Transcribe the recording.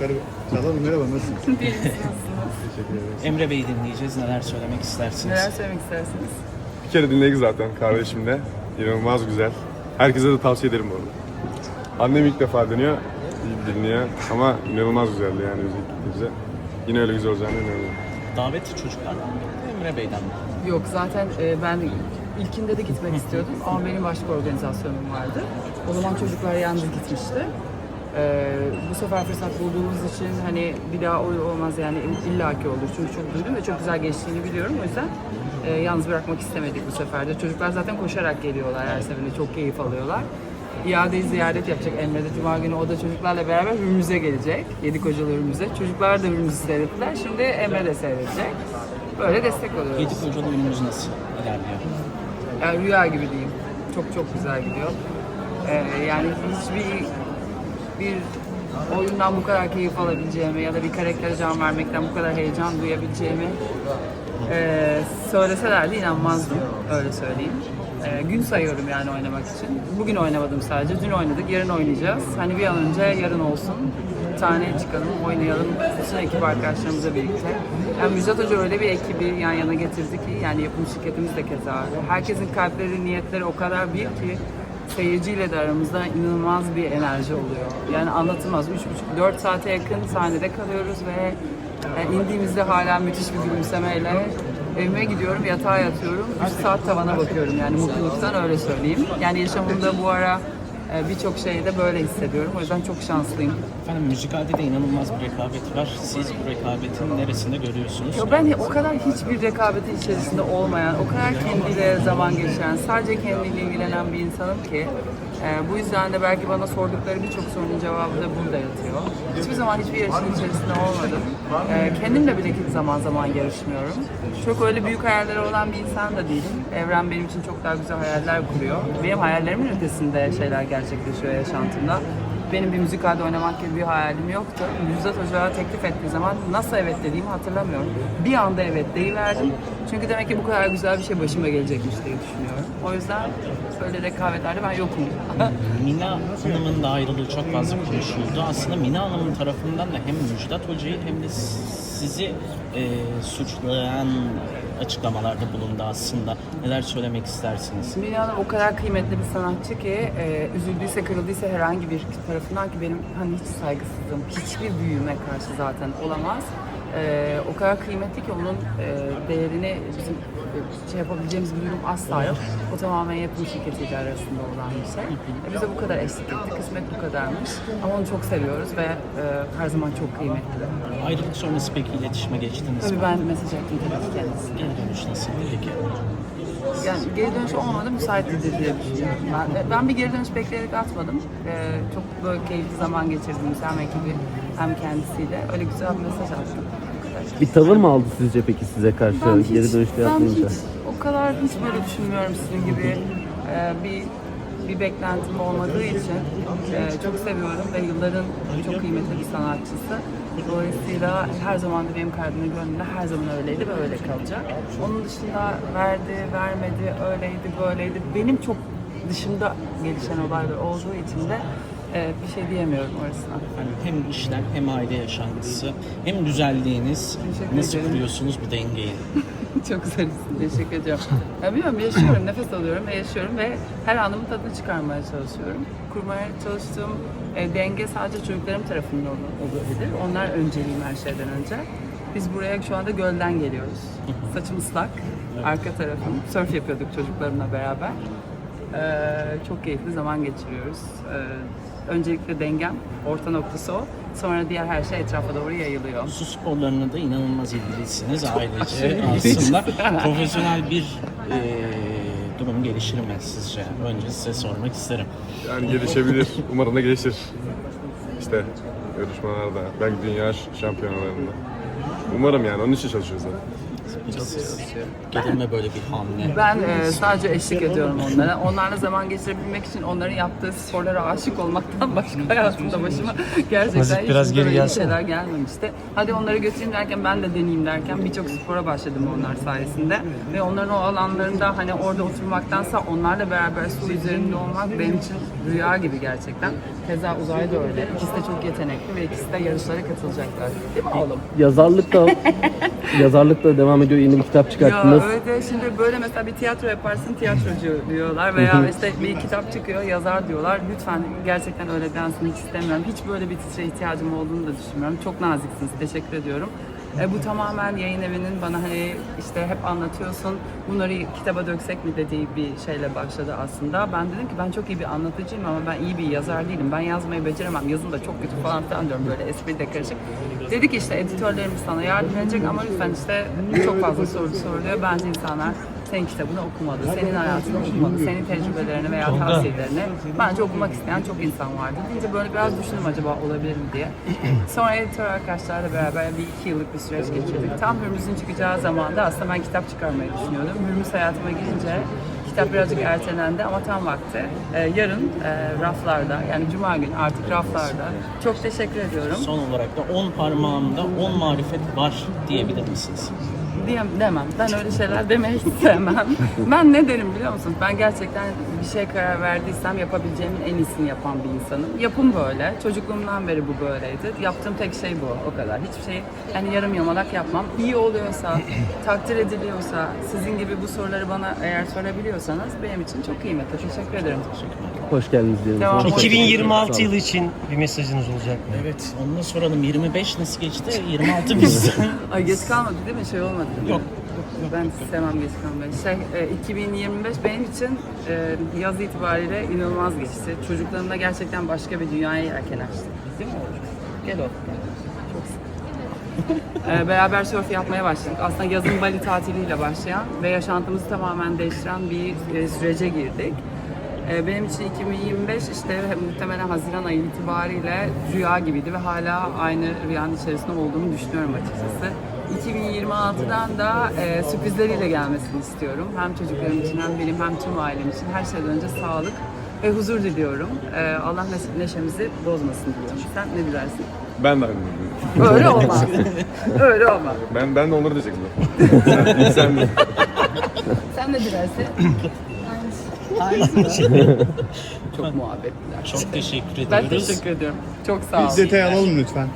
Merhaba. Çağla Hanım merhaba nasılsınız? Değiliz Teşekkür ederiz. Emre Bey'i dinleyeceğiz. Neler söylemek istersiniz? Neler söylemek istersiniz? Bir kere dinledik zaten kardeşimle. İnanılmaz güzel. Herkese de tavsiye ederim bu arada. Annem ilk defa deniyor, iyi dinliyor ama inanılmaz güzeldi yani müzik bize. Yine öyle güzel olacağını inanıyorum. Davetli çocuklardan mı Emre Bey'den mi? Yok zaten e, ben ilkinde de gitmek istiyordum ama benim başka organizasyonum vardı. O zaman çocuklar yalnız gitmişti. E, bu sefer fırsat bulduğumuz için hani bir daha o olmaz yani illaki olur. Çünkü çok duydum ve çok güzel geçtiğini biliyorum. O yüzden e, yalnız bırakmak istemedik bu sefer de. Çocuklar zaten koşarak geliyorlar her seferinde. Çok keyif alıyorlar. İadeyi ziyaret yapacak Emre de Cuma günü o da çocuklarla beraber Hürmüz'e gelecek. Yedi kocalı Hürmüz'e. Çocuklar da Hürmüz'ü seyrettiler. Şimdi Emre de seyredecek. Böyle destek oluyoruz. Yedi kocalı ünümüz nasıl ilerliyor? Yani rüya gibi diyeyim. Çok çok güzel gidiyor. Ee, yani hiçbir bir oyundan bu kadar keyif alabileceğimi ya da bir karaktere can vermekten bu kadar heyecan duyabileceğimi e, söyleselerdi inanmazdım. Öyle söyleyeyim. E, gün sayıyorum yani oynamak için. Bugün oynamadım sadece. Dün oynadık. Yarın oynayacağız. Hani bir an önce yarın olsun. Sahneye çıkalım, oynayalım. Bütün ekip arkadaşlarımızla birlikte. Yani Müjdat Hoca öyle bir ekibi yan yana getirdi ki yani yapım şirketimiz de keza. Herkesin kalpleri, niyetleri o kadar büyük ki seyirciyle de aramızda inanılmaz bir enerji oluyor. Yani anlatılmaz. 3,5-4 saate yakın sahnede kalıyoruz ve yani indiğimizde hala müthiş bir gülümsemeyle evime gidiyorum, yatağa yatıyorum. 3 saat tavana bakıyorum yani mutluluktan öyle söyleyeyim. Yani yaşamımda bu ara e, birçok şeyde böyle hissediyorum. O yüzden çok şanslıyım. Efendim müzikalde de inanılmaz bir rekabet var. Siz bu rekabetin neresinde görüyorsunuz? Ya ben o kadar hiçbir rekabetin içerisinde olmayan, o kadar kendiyle zaman geçiren, sadece kendiyle ilgilenen bir insanım ki e, bu yüzden de belki bana sordukları birçok sorunun cevabı da burada yatıyor. Hiçbir zaman hiçbir yarışın içerisinde olmadım. E, kendimle bile zaman zaman yarışmıyorum. Çok öyle büyük hayalleri olan bir insan da değilim. Evren benim için çok daha güzel hayaller kuruyor. Benim hayallerimin ötesinde şeyler gerçekleşiyor yaşantımda. Benim bir müzikalde oynamak gibi bir hayalim yoktu. Müjdat Hoca teklif ettiği zaman nasıl evet dediğimi hatırlamıyorum. Bir anda evet deyiverdim. Çünkü demek ki bu kadar güzel bir şey başıma gelecekmiş diye düşünüyorum. O yüzden böyle rekabetlerde ben yokum. Mina Hanım'ın da ayrılığı çok fazla konuşuldu. Aslında Mina Hanım'ın tarafından da hem Müjdat Hoca'yı hem de sizi e, suçlayan açıklamalarda bulundu aslında. Neler söylemek istersiniz? Mine Hanım o kadar kıymetli bir sanatçı ki e, üzüldüyse, kırıldıysa herhangi bir tarafından ki benim hani hiç saygısızlığım, hiçbir büyüme karşı zaten olamaz. E, o kadar kıymetli ki onun e, değerini bizim e, şey yapabileceğimiz bir durum asla yok. O tamamen yapım şirketiyle arasında olan bir şey. E, bize bu kadar eşlik etti, kısmet bu kadarmış. Ama onu çok seviyoruz ve e, her zaman çok kıymetli. Ayrılık sonrası peki iletişime geçtiniz Tabii mi? ben mesaj attım tabii ki kendisine. Geri dönüş nasıl peki? Yani geri dönüş olmadı müsait diye düşünüyorum ben. Ben bir geri dönüş bekleyerek atmadım. Ee, çok böyle keyifli zaman geçirdiğimiz hem ekibi hem kendisiyle öyle güzel bir mesaj attım. Bir tavır mı aldı sizce peki size karşı Ben hiç, geri dönüşte ben yapmayınca? hiç o kadar hiç böyle düşünmüyorum sizin gibi Ee, bir bir beklentim olmadığı için e, çok seviyorum ve yılların çok kıymetli bir sanatçısı. Dolayısıyla her zaman da benim kalbimde gönlümde her zaman öyleydi ve öyle kalacak. Onun dışında verdi, vermedi, öyleydi, böyleydi. Benim çok dışında gelişen olaylar olduğu için de e, bir şey diyemiyorum orasına. Yani hem işler hem aile yaşantısı hem düzeldiğiniz Teşekkür nasıl ederim. kuruyorsunuz bu dengeyi? Çok güzelsin. Teşekkür ediyorum. Ya bilmiyorum yaşıyorum, nefes alıyorum ve yaşıyorum ve her anımın tadını çıkarmaya çalışıyorum. Kurmaya çalıştığım e, denge sadece çocuklarım tarafından ol- olabilir. Onlar önceliğim her şeyden önce. Biz buraya şu anda gölden geliyoruz. Saçım ıslak, arka tarafım. Surf yapıyorduk çocuklarımla beraber. Ee, çok keyifli zaman geçiriyoruz. Ee, öncelikle dengem, orta noktası o. Sonra diğer her şey etrafa doğru yayılıyor. Su sporlarına da inanılmaz ilgilisiniz ailece aslında. Profesyonel bir e, durum gelişir mi sizce? Önce size sormak isterim. Yani gelişebilir. Umarım da gelişir. İşte yarışmalarda, belki dünya şampiyonalarında. Umarım yani onun için çalışıyoruz zaten. Gelir mi böyle bir hamle? Ben e, sadece eşlik ediyorum onlara. Onlarla zaman geçirebilmek için onların yaptığı sporlara aşık olmaktan başka hayatımda başıma gerçekten hiç biraz geri böyle şeyler gelmemişti. Hadi onları götüreyim derken ben de deneyeyim derken birçok spora başladım onlar sayesinde. Ve onların o alanlarında hani orada oturmaktansa onlarla beraber su üzerinde olmak benim için rüya gibi gerçekten. Keza Uzay da öyle. İkisi de çok yetenekli ve ikisi de yarışlara katılacaklar. Değil mi oğlum? Yazarlık da yazarlık da devam ediyor. Yeni bir kitap Ya çıkarttınız. öyle de şimdi böyle mesela bir tiyatro yaparsın tiyatrocu diyorlar veya işte bir kitap çıkıyor yazar diyorlar. Lütfen gerçekten öyle densin hiç istemiyorum. Hiç böyle bir titre ihtiyacım olduğunu da düşünmüyorum. Çok naziksiniz. Teşekkür ediyorum. E, bu tamamen yayın evinin bana hani işte hep anlatıyorsun bunları kitaba döksek mi dediği bir şeyle başladı aslında. Ben dedim ki ben çok iyi bir anlatıcıyım ama ben iyi bir yazar değilim. Ben yazmayı beceremem. Yazım da çok kötü falan filan diyorum böyle espri de karışık. Dedi ki işte editörlerimiz sana yardım edecek ama lütfen işte çok fazla soru soruluyor. Bence insanlar senin kitabını okumalı, senin hayatını okumalı, senin tecrübelerini veya tavsiyelerini bence okumak isteyen çok insan vardı. Deyince böyle biraz düşündüm acaba olabilir mi diye. Sonra editör arkadaşlarla beraber bir iki yıllık bir süreç geçirdik. Tam Hürmüz'ün çıkacağı zamanda aslında ben kitap çıkarmayı düşünüyordum. Hürmüz hayatıma girince kitap birazcık ertelendi ama tam vakti. Ee, yarın e, raflarda yani cuma günü artık raflarda. Çok teşekkür ediyorum. Son olarak da 10 parmağımda 10 marifet var diyebilir misiniz? Diyem, demem. Ben öyle şeyler demeyi hiç sevmem. ben ne derim biliyor musun? Ben gerçekten bir şeye karar verdiysem yapabileceğimin en iyisini yapan bir insanım. Yapım böyle. Çocukluğumdan beri bu böyleydi. Yaptığım tek şey bu. O kadar. Hiçbir şey yani yarım yamalak yapmam. İyi oluyorsa, takdir ediliyorsa, sizin gibi bu soruları bana eğer sorabiliyorsanız benim için çok kıymetli. Teşekkür ederim. Hoş geldiniz diyelim. Devam. Çok- 2026 yılı için bir mesajınız olacak mı? Evet, onu da soralım. 25 nasıl geçti? 26 bizden. Ay geç kalmadı değil mi? Şey olmadı. Yok. Ben sevmem geç kalmayı. Şey, e, 2025 benim için e, yaz itibariyle inanılmaz geçti. Çocuklarımla gerçekten başka bir dünyaya yelken açtım. Değil mi? Gel oğlum. Gel. Çok sık. E, beraber surf yapmaya başladık. Aslında yazın Bali tatiliyle başlayan ve yaşantımızı tamamen değiştiren bir e, sürece girdik. E, Benim için 2025 işte muhtemelen Haziran ayı itibariyle rüya gibiydi ve hala aynı rüyanın içerisinde olduğumu düşünüyorum açıkçası. 2026'dan da e, sürprizleriyle gelmesini istiyorum. Hem çocuklarım için hem benim hem tüm ailem için her şeyden önce sağlık ve huzur diliyorum. E, Allah neş- neşemizi bozmasın diliyorum. Sen ne dilersin? Ben de aynı. Öyle olmaz. Öyle olmaz. Ben, ben de onları diyecektim. sen, sen de. Sen ne dilersin? Çok muhabbetler. Çok teşekkür Ben ediyoruz. teşekkür ediyorum. Çok sağ ol. Bir detay alalım lütfen.